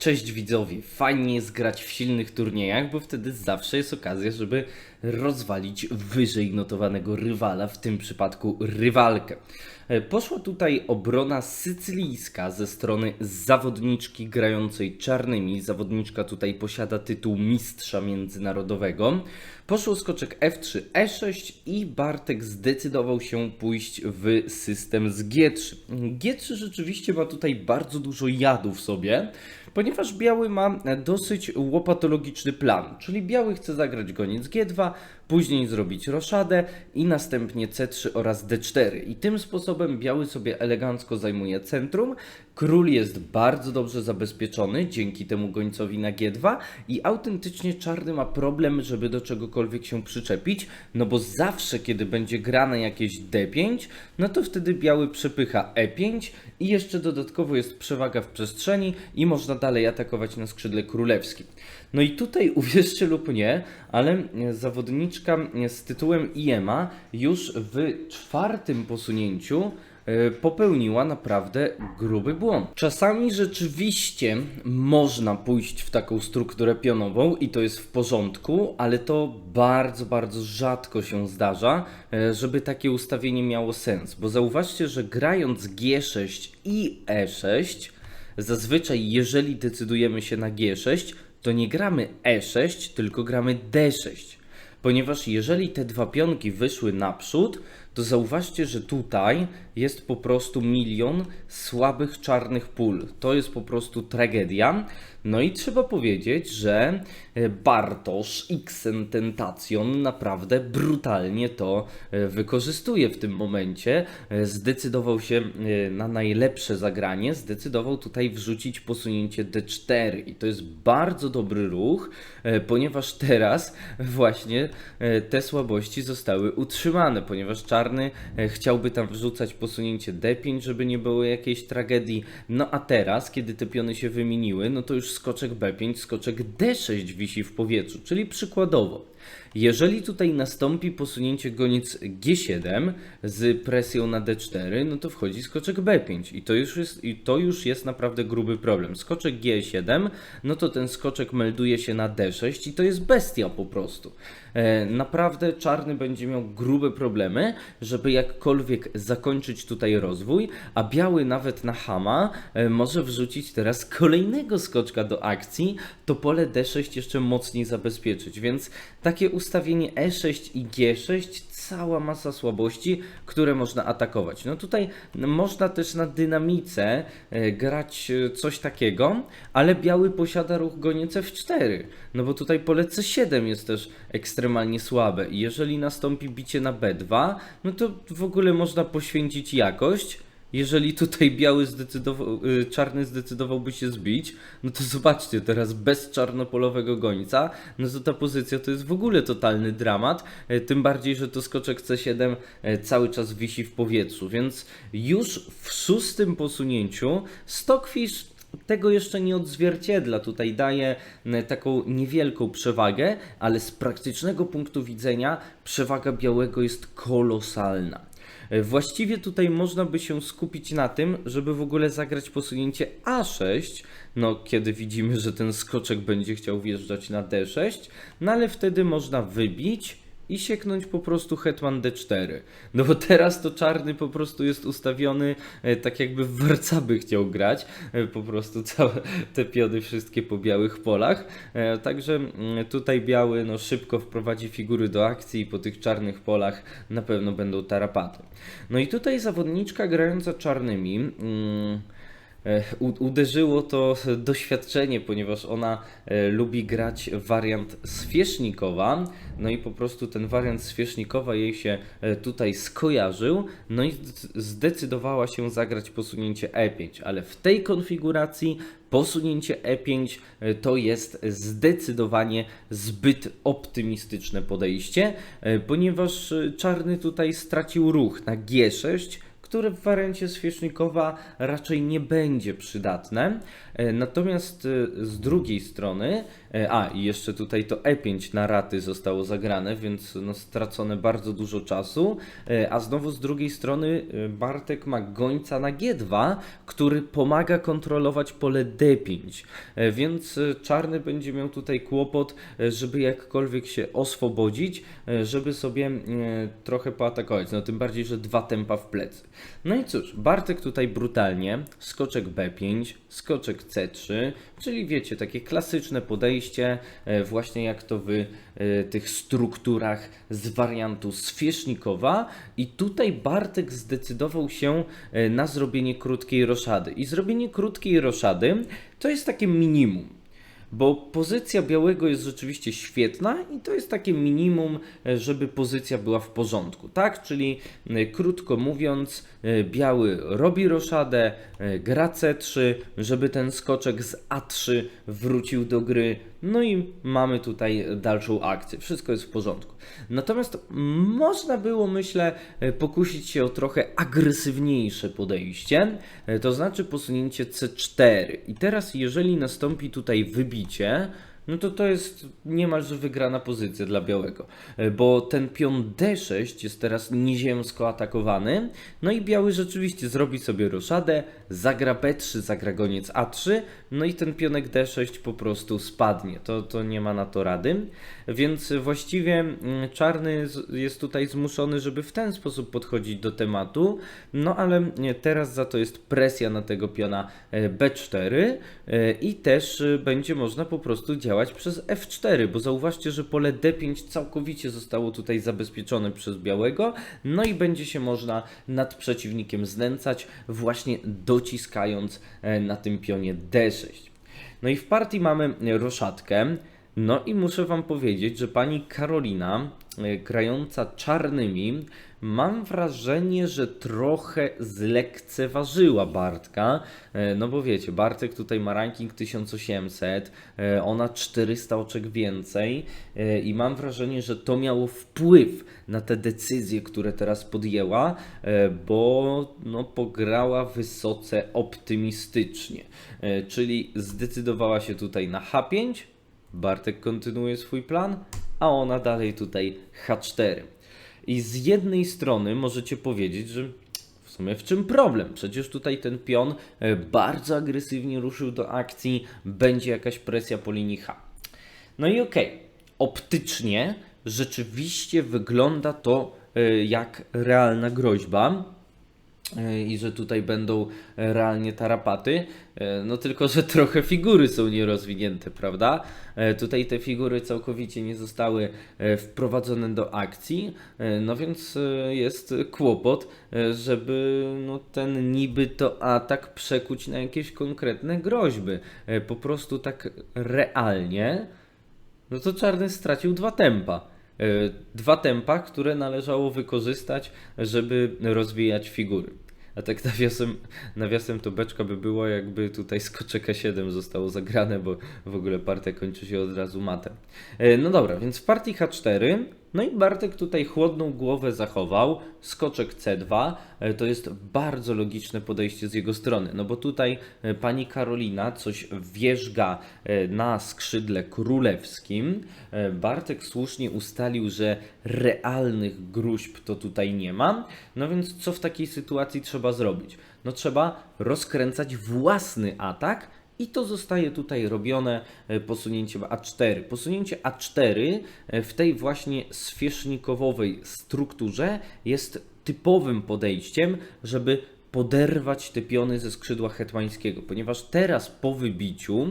Cześć widzowie, fajnie jest grać w silnych turniejach, bo wtedy zawsze jest okazja, żeby rozwalić wyżej notowanego rywala, w tym przypadku rywalkę. E, Poszła tutaj obrona sycylijska ze strony zawodniczki grającej czarnymi. Zawodniczka tutaj posiada tytuł mistrza międzynarodowego. Poszło skoczek F3, E6 i Bartek zdecydował się pójść w system z G3. G3 rzeczywiście ma tutaj bardzo dużo jadu w sobie, ponieważ biały ma dosyć łopatologiczny plan, czyli biały chce zagrać goniec G2, później zrobić roszadę i następnie C3 oraz D4. I tym sposobem biały sobie elegancko zajmuje centrum. Król jest bardzo dobrze zabezpieczony dzięki temu gońcowi na G2 i autentycznie czarny ma problem, żeby do czegokolwiek się przyczepić, no bo zawsze kiedy będzie grane jakieś D5, no to wtedy biały przepycha E5 i jeszcze dodatkowo jest przewaga w przestrzeni i można dalej atakować na skrzydle królewskim. No i tutaj uwierzcie lub nie, ale zawodniczka z tytułem IEMA już w czwartym posunięciu popełniła naprawdę gruby błąd. Czasami rzeczywiście można pójść w taką strukturę pionową i to jest w porządku, ale to bardzo, bardzo rzadko się zdarza, e, żeby takie ustawienie miało sens. Bo zauważcie, że grając G6 i E6, zazwyczaj jeżeli decydujemy się na G6, to nie gramy E6, tylko gramy D6. Ponieważ jeżeli te dwa pionki wyszły naprzód, to zauważcie, że tutaj jest po prostu milion słabych czarnych pól. To jest po prostu tragedia. No i trzeba powiedzieć, że e, Bartosz Xen Tentacion naprawdę brutalnie to e, wykorzystuje w tym momencie. E, Zdecydował się na najlepsze zagranie, zdecydował tutaj wrzucić posunięcie D4 i to jest bardzo dobry ruch, ponieważ teraz właśnie te słabości zostały utrzymane, ponieważ czarny e, chciałby tam wrzucać posunięcie D5, żeby nie było jakiejś tragedii. No a teraz, kiedy te piony się wymieniły, no to już skoczek B5, skoczek D6 wisi w powietrzu, czyli przykładowo. Jeżeli tutaj nastąpi posunięcie goniec G7 z presją na D4, no to wchodzi skoczek B5 i to już jest, i to już jest naprawdę gruby problem. Skoczek G7, no to ten skoczek melduje się na D6 i to jest bestia po prostu. E, naprawdę czarny będzie miał grube problemy, żeby jakkolwiek zakończyć tutaj rozwój, a biały nawet na Hama e, może wrzucić teraz kolejnego skoczka do akcji, to pole D6 jeszcze mocniej zabezpieczyć, więc takie ustawienie E6 i G6 cała masa słabości, które można atakować. No tutaj można też na dynamice e, grać e, coś takiego, ale biały posiada ruch goniec F4, no bo tutaj pole C7 jest też ekstremalnie słabe i jeżeli nastąpi bicie na B2, no to w ogóle można poświęcić jakość, jeżeli tutaj biały zdecydował, y, czarny zdecydowałby się zbić, no to zobaczcie, teraz bez czarnopolowego gońca, no to ta pozycja to jest w ogóle totalny dramat, e, tym bardziej, że to skoczek C7 e, cały czas wisi w powietrzu, więc już w szóstym posunięciu Stockfish tego jeszcze nie odzwierciedla. Tutaj daje taką niewielką przewagę, ale z praktycznego punktu widzenia przewaga białego jest kolosalna. E, Właściwie tutaj można by się skupić na tym, żeby w ogóle zagrać posunięcie A6, no kiedy widzimy, że ten skoczek będzie chciał wjeżdżać na D6, no ale wtedy można wybić i sieknąć po prostu hetman D4. No bo teraz to czarny po prostu jest ustawiony e, tak jakby w warcaby chciał grać, e, po prostu całe te piony wszystkie po białych polach. E, Także mm, tutaj biały no szybko wprowadzi figury do akcji i po tych czarnych polach na pewno będą tarapaty. No i tutaj zawodniczka grająca czarnymi u- Uderzyło to doświadczenie, ponieważ ona e, lubi grać wariant Swiesznikowa, no i po prostu ten wariant Swiesznikowa jej się e, tutaj skojarzył, no i zd- zdecydowała się zagrać posunięcie E5, ale w tej konfiguracji posunięcie E5 e, to jest zdecydowanie zbyt optymistyczne podejście, e, ponieważ e, czarny tutaj stracił ruch na G6, które w wariancie Świecznikowa raczej nie będzie przydatne. E, Natomiast e, z drugiej strony, e, a i jeszcze tutaj to E5 na raty zostało zagrane, więc no, stracone bardzo dużo czasu, a znowu z drugiej strony Bartek ma gońca na G2, który pomaga kontrolować pole D5, E, więc czarny będzie miał tutaj kłopot, żeby jakkolwiek się oswobodzić, żeby sobie trochę poatakować, no tym bardziej, że dwa tempa w plecy. No i cóż, Bartek tutaj brutalnie, skoczek B5, skoczek C3, czyli wiecie, takie klasyczne podejście, e, właśnie jak to w e, tych strukturach z wariantu Swiesznikowa i tutaj Bartek zdecydował się e, na zrobienie krótkiej roszady. I zrobienie krótkiej roszady to jest takie minimum. Bo pozycja białego jest rzeczywiście świetna i to jest takie minimum, e, żeby pozycja była w porządku, tak? Czyli e, krótko mówiąc, e, biały robi roszadę, gra C3, żeby ten skoczek z A3 wrócił do gry. No i mamy tutaj dalszą akcję. Wszystko jest w porządku. Natomiast można było, myślę, pokusić się o trochę agresywniejsze podejście, to znaczy posunięcie C4. I teraz, jeżeli nastąpi tutaj wybicie, no to to jest niemalże wygrana pozycja dla białego, e, bo ten pion D6 jest teraz nieziemsko atakowany, no i biały rzeczywiście zrobi sobie roszadę, zagra B3, zagra goniec A3, no i ten pionek D6 po prostu spadnie, to, to nie ma na to rady, więc właściwie mm, czarny jest tutaj zmuszony, żeby w ten sposób podchodzić do tematu, no ale teraz za to jest presja na tego piona e, B4 e, i też będzie można po prostu działać przez F4, bo zauważcie, że pole D5 całkowicie zostało tutaj zabezpieczone przez białego, no i będzie się można nad przeciwnikiem znęcać, właśnie dociskając e, na tym pionie D6. No i w partii mamy roszadkę. No i muszę Wam powiedzieć, że pani Karolina, e, grająca czarnymi, mam wrażenie, że trochę zlekceważyła Bartka. E, No bo wiecie, Bartek tutaj ma ranking 1800, e, ona 400 oczek więcej e, i mam wrażenie, że to miało wpływ na te decyzje, które teraz podjęła, bo no, pograła wysoce optymistycznie. Czyli zdecydowała się tutaj na H5, Bartek kontynuuje swój plan, a ona dalej tutaj H4. I z jednej strony możecie powiedzieć, że w sumie w czym problem? Przecież tutaj ten pion e, bardzo agresywnie ruszył do akcji, będzie jakaś presja po linii H. No i okej, optycznie rzeczywiście wygląda to e, jak realna groźba i że tutaj będą e, realnie tarapaty, e, no tylko, że trochę figury są nierozwinięte, prawda? E, Tutaj te figury całkowicie nie zostały e, wprowadzone do akcji, e, no więc e, jest kłopot, e, żeby no, ten niby to atak przekuć na jakieś konkretne groźby. E, Po prostu tak realnie, no to czarny stracił dwa tempa. E, Dwa tempa, które należało wykorzystać, żeby rozwijać figury. A tak nawiasem, nawiasem to beczka by było, jakby tutaj skoczek A7 zostało zagrane, bo w ogóle partia kończy się od razu matem. E, No dobra, więc w partii H4, no i Bartek tutaj chłodną głowę zachował, skoczek C2, e, to jest bardzo logiczne podejście z jego strony, no bo tutaj e, pani Karolina coś wierzga e, na skrzydle królewskim, Bartek słusznie ustalił, że realnych gruźb to tutaj nie ma, no więc co w takiej sytuacji trzeba zrobić? No trzeba rozkręcać własny atak, i to zostaje tutaj robione posunięciem A4. Posunięcie A4 e, w tej właśnie świecznikowowej strukturze jest typowym podejściem, żeby poderwać te piony ze skrzydła hetmańskiego, ponieważ teraz po wybiciu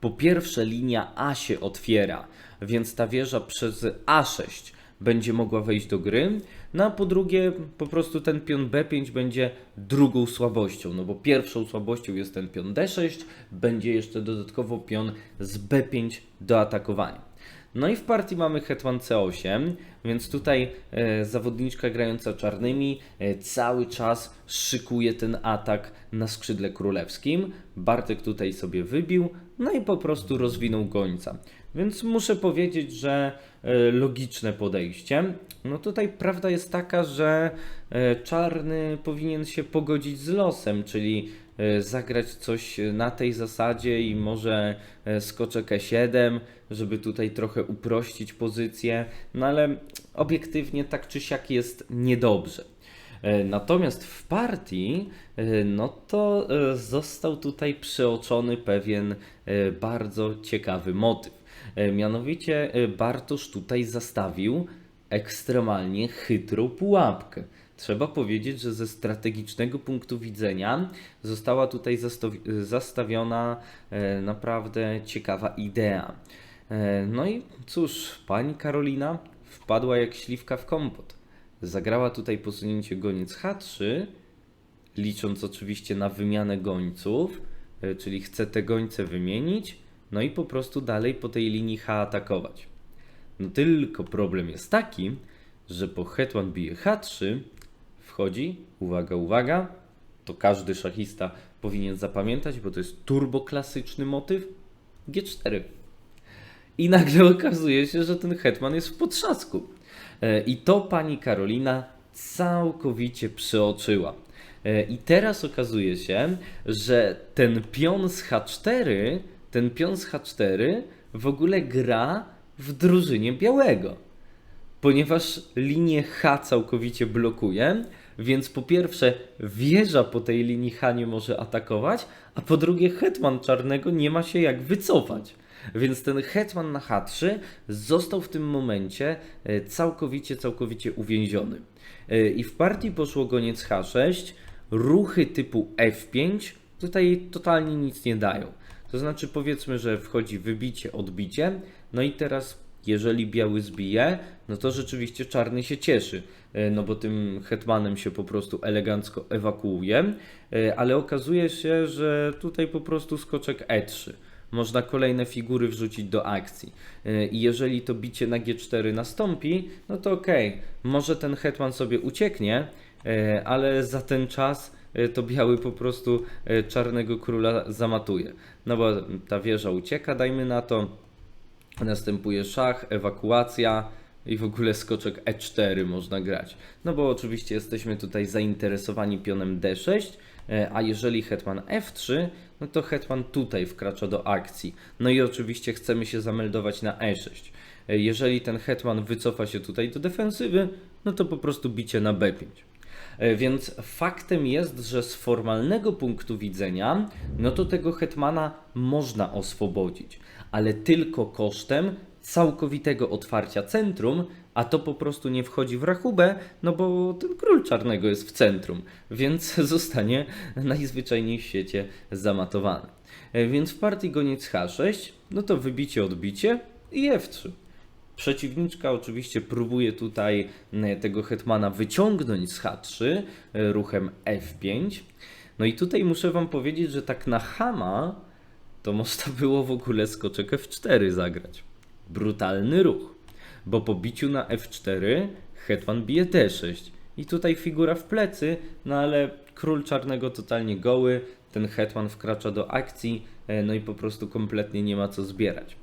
po pierwsze linia A się otwiera, więc ta wieża przez A6 będzie mogła wejść do gry, no a po drugie po prostu ten pion B5 będzie drugą słabością, no bo pierwszą słabością jest ten pion D6, będzie jeszcze dodatkowo pion z B5 do atakowania. No i w partii mamy hetman C8, więc tutaj e, zawodniczka grająca czarnymi e, cały czas szykuje ten atak na skrzydle królewskim. Bartek tutaj sobie wybił, no i po prostu rozwinął gońca. Więc muszę powiedzieć, że e, logiczne podejście. No tutaj prawda jest taka, że e, czarny powinien się pogodzić z losem, czyli e, zagrać coś na tej zasadzie i może skoczek E7, żeby tutaj trochę uprościć pozycję, no ale obiektywnie tak czy siak jest niedobrze. Natomiast w partii, no to został tutaj przeoczony pewien bardzo ciekawy motyw. E, Mianowicie e, Bartosz tutaj zastawił ekstremalnie chytrą pułapkę. Trzeba powiedzieć, że ze strategicznego punktu widzenia została tutaj zastawi- zastawiona e, naprawdę ciekawa idea. No i cóż, pani Karolina wpadła jak śliwka w kompot. Zagrała tutaj posunięcie goniec H3, licząc oczywiście na wymianę gońców, czyli chce te gońce wymienić, no i po prostu dalej po tej linii H atakować. No tylko problem jest taki, że po hetman bije H3 wchodzi, uwaga, uwaga, to każdy szachista powinien zapamiętać, bo to jest turboklasyczny motyw, G4. I nagle okazuje się, że ten hetman jest w potrzasku. E, I to pani Karolina całkowicie przeoczyła. E, I teraz okazuje się, że ten pion z H4, ten pion z H4 w ogóle gra w drużynie białego ponieważ linię H całkowicie blokuje, więc po pierwsze wieża po tej linii H nie może atakować, a po drugie hetman czarnego nie ma się jak wycofać. Więc ten hetman na H3 został w tym momencie e, całkowicie, całkowicie uwięziony. E, I w partii poszło goniec H6, ruchy typu F5 tutaj totalnie nic nie dają. To znaczy powiedzmy, że wchodzi wybicie, odbicie, no i teraz jeżeli biały zbije, no to rzeczywiście czarny się cieszy, e, no bo tym hetmanem się po prostu elegancko ewakuuje, e, ale okazuje się, że tutaj po prostu skoczek E3. Można kolejne figury wrzucić do akcji. E, I jeżeli to bicie na G4 nastąpi, no to okej, może ten hetman sobie ucieknie, ale za ten czas to biały po prostu e, czarnego króla zamatuje. No bo ta wieża ucieka, dajmy na to. Następuje szach, ewakuacja i w ogóle skoczek E4 można grać. No bo oczywiście jesteśmy tutaj zainteresowani pionem D6, e, a jeżeli hetman F3, no to hetman tutaj wkracza do akcji. No i oczywiście chcemy się zameldować na E6. E, Jeżeli ten hetman wycofa się tutaj do defensywy, no to po prostu bicie na B5. E, Więc faktem jest, że z formalnego punktu widzenia, no to tego hetmana można oswobodzić, ale tylko kosztem całkowitego otwarcia centrum, a to po prostu nie wchodzi w rachubę, no bo ten król czarnego jest w centrum, więc zostanie najzwyczajniej w świecie zamatowany. E, Więc w partii goniec H6, no to wybicie, odbicie i F3. Przeciwniczka oczywiście próbuje tutaj e, tego hetmana wyciągnąć z H3 e, ruchem F5. No i tutaj muszę Wam powiedzieć, że tak na Hama to można było w ogóle skoczek F4 zagrać. Brutalny ruch, bo po biciu na F4 hetman bije D6 i tutaj figura w plecy, no ale król czarnego totalnie goły, ten hetman wkracza do akcji, e, no i po prostu kompletnie nie ma co zbierać.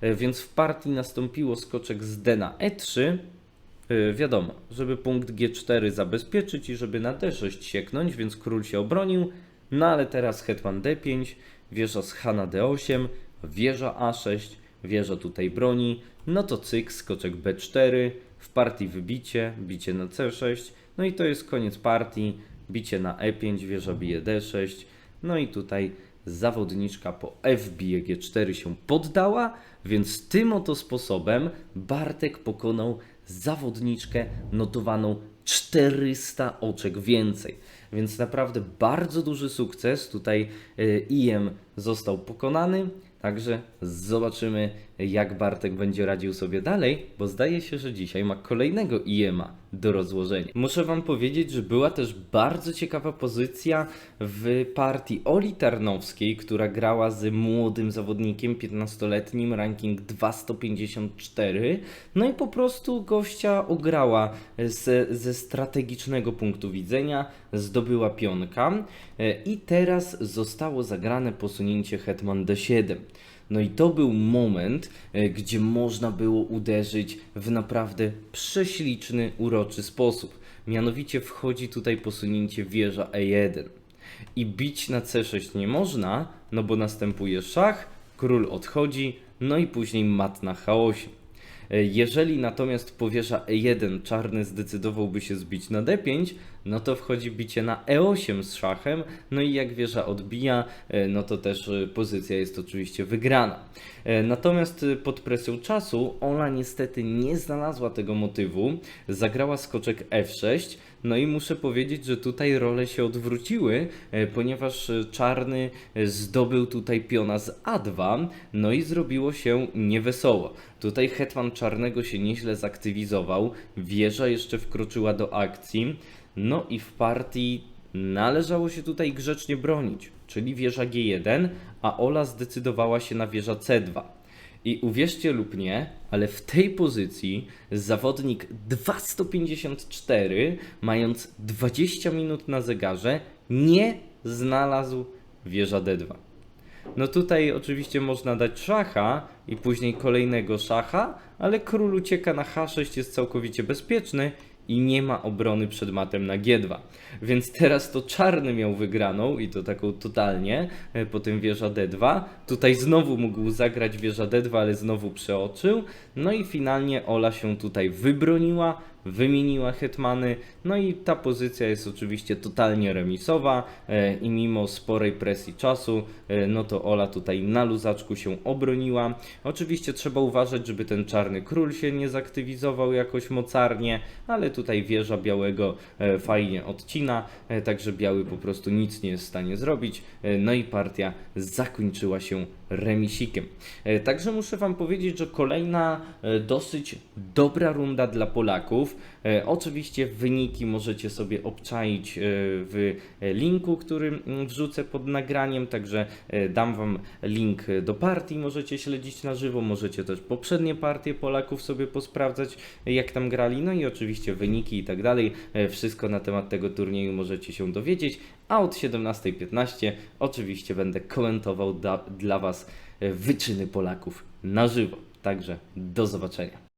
E, Więc w partii nastąpiło skoczek z D na E3. E, Wiadomo, żeby punkt G4 zabezpieczyć i żeby na D6 sieknąć, więc król się obronił. No ale teraz hetman D5, wieża z H na D8, wieża A6, wieża tutaj broni. No to cyk, skoczek B4, w partii wybicie, bicie na C6. No i to jest koniec partii, bicie na E5, wieża bije D6. No i tutaj zawodniczka po F bije G4 się poddała, więc tym oto sposobem Bartek pokonał zawodniczkę notowaną 400 oczek więcej. Więc naprawdę bardzo duży sukces. Tutaj y, IM został pokonany. Także zobaczymy, jak Bartek będzie radził sobie dalej, bo zdaje się, że dzisiaj ma kolejnego IEMA do rozłożenia. Muszę Wam powiedzieć, że była też bardzo ciekawa pozycja w partii Oli Tarnowskiej, która grała z młodym zawodnikiem, 15-letnim, ranking 254. No i po prostu gościa ograła z, ze strategicznego punktu widzenia, zdobyła pionka e, i teraz zostało zagrane posunięcie Hetman D7. No i to był moment, e, gdzie można było uderzyć w naprawdę prześliczny, uroczy sposób. Mianowicie wchodzi tutaj posunięcie wieża E1. I bić na C6 nie można, no bo następuje szach, król odchodzi, no i później mat na chaosie. E, Jeżeli natomiast po wieża E1 czarny zdecydowałby się zbić na D5, no to wchodzi bicie na E8 z szachem, no i jak wieża odbija, e, no to też e, pozycja jest oczywiście wygrana. E, Natomiast pod presją czasu Ola niestety nie znalazła tego motywu, zagrała skoczek F6, no i muszę powiedzieć, że tutaj role się odwróciły, ponieważ czarny zdobył tutaj piona z A2, no i zrobiło się niewesoło. Tutaj hetman czarnego się nieźle zaktywizował, wieża jeszcze wkroczyła do akcji, no i w partii należało się tutaj grzecznie bronić, czyli wieża G1, a Ola zdecydowała się na wieża C2. I uwierzcie lub nie, ale w tej pozycji zawodnik 254, mając 20 minut na zegarze, nie znalazł wieża D2. No tutaj oczywiście można dać szacha i później kolejnego szacha, ale król ucieka na H6, jest całkowicie bezpieczny i nie ma obrony przed matem na G2. Więc teraz to czarny miał wygraną i to taką totalnie, e, potem wieża D2. Tutaj znowu mógł zagrać wieża D2, ale znowu przeoczył. No i finalnie Ola się tutaj wybroniła, wymieniła hetmany, no i ta pozycja jest oczywiście totalnie remisowa e, i mimo sporej presji czasu, e, no to Ola tutaj na luzaczku się obroniła. Oczywiście trzeba uważać, żeby ten czarny król się nie zaktywizował jakoś mocarnie, ale tutaj wieża białego e, fajnie odcina, także biały po prostu nic nie jest w stanie zrobić, no i partia zakończyła się remisikiem. E, Także muszę Wam powiedzieć, że kolejna e, dosyć dobra runda dla Polaków. E, Oczywiście wyniki możecie sobie obczaić w linku, który mm, wrzucę pod nagraniem, także dam Wam link do partii, możecie śledzić na żywo, możecie też poprzednie partie Polaków sobie posprawdzać, jak tam grali, no i oczywiście wyniki i tak dalej. Wszystko na temat tego turnieju możecie się dowiedzieć, a od 17.15 oczywiście będę komentował da, dla Was wyczyny Polaków na żywo. Także do zobaczenia.